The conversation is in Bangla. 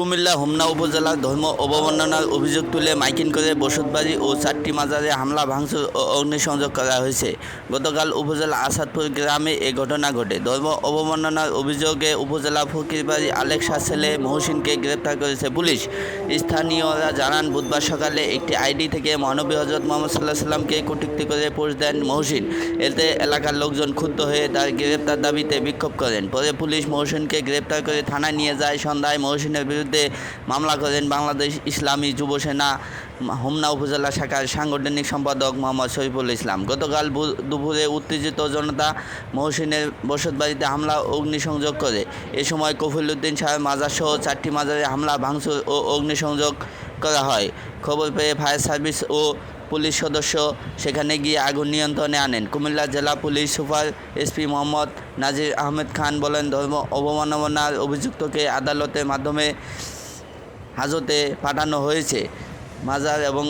কুমিল্লা হোমনা উপজেলার ধর্ম অবমাননার অভিযোগ তুলে মাইকিং করে বসতবাড়ি ও চারটি মাজারে হামলা, ভাঙচুর ও অগ্নিসংযোগ করা হয়েছে। গতকাল উপজেলা আসাদপুর গ্রামে এ ঘটনা ঘটে। ধর্ম অবমাননার অভিযোগে উপজেলা ফকিরবাড়ি আলেকসা ছেলে মহসিনকে গ্রেপ্তার করেছে পুলিশ। স্থানীয়রা জানান, বুধবার সকালে একটি আইডি থেকে মহানবী হজরত মোহাম্মদ সাল্লাহ সাল্লামকে কটূক্তি করে পোস্ট দেন মহসিন। এতে এলাকার লোকজন ক্ষুব্ধ হয়ে তার গ্রেপ্তার দাবিতে বিক্ষোভ করেন। পরে পুলিশ মহসিনকে গ্রেপ্তার করে থানায় নিয়ে যায়। সন্ধ্যায় মহসিনের বিরুদ্ধে মামলা করেন বাংলাদেশ ইসলামী যুব সেনা, হোমনা উপজেলা শাখার সাংগঠনিক সম্পাদক মোহাম্মদ শহীফুল ইসলাম। গতকাল দুপুরে উত্তেজিত জনতা মহসিনের বসতবাড়িতে হামলা অগ্নিসংযোগ করে। এ সময় কফিল উদ্দিন সাহেব মাজারসহ চারটি মাজারে হামলা, ভাঙচুর ও অগ্নিসংযোগ করা হয়। খবর পেয়ে ফায়ার সার্ভিস ও পুলিশ সদস্য সেখানে গিয়ে আগুন নিয়ন্ত্রণে আনেন। কুমিল্লা জেলা police super SP Mohammad Nazir Ahmed Khan বলেন, ধর্ম অবমাননার অভিযুক্তকে আদালতের মাধ্যমে হাজতে পাঠানো হয়েছে। মাজার এবং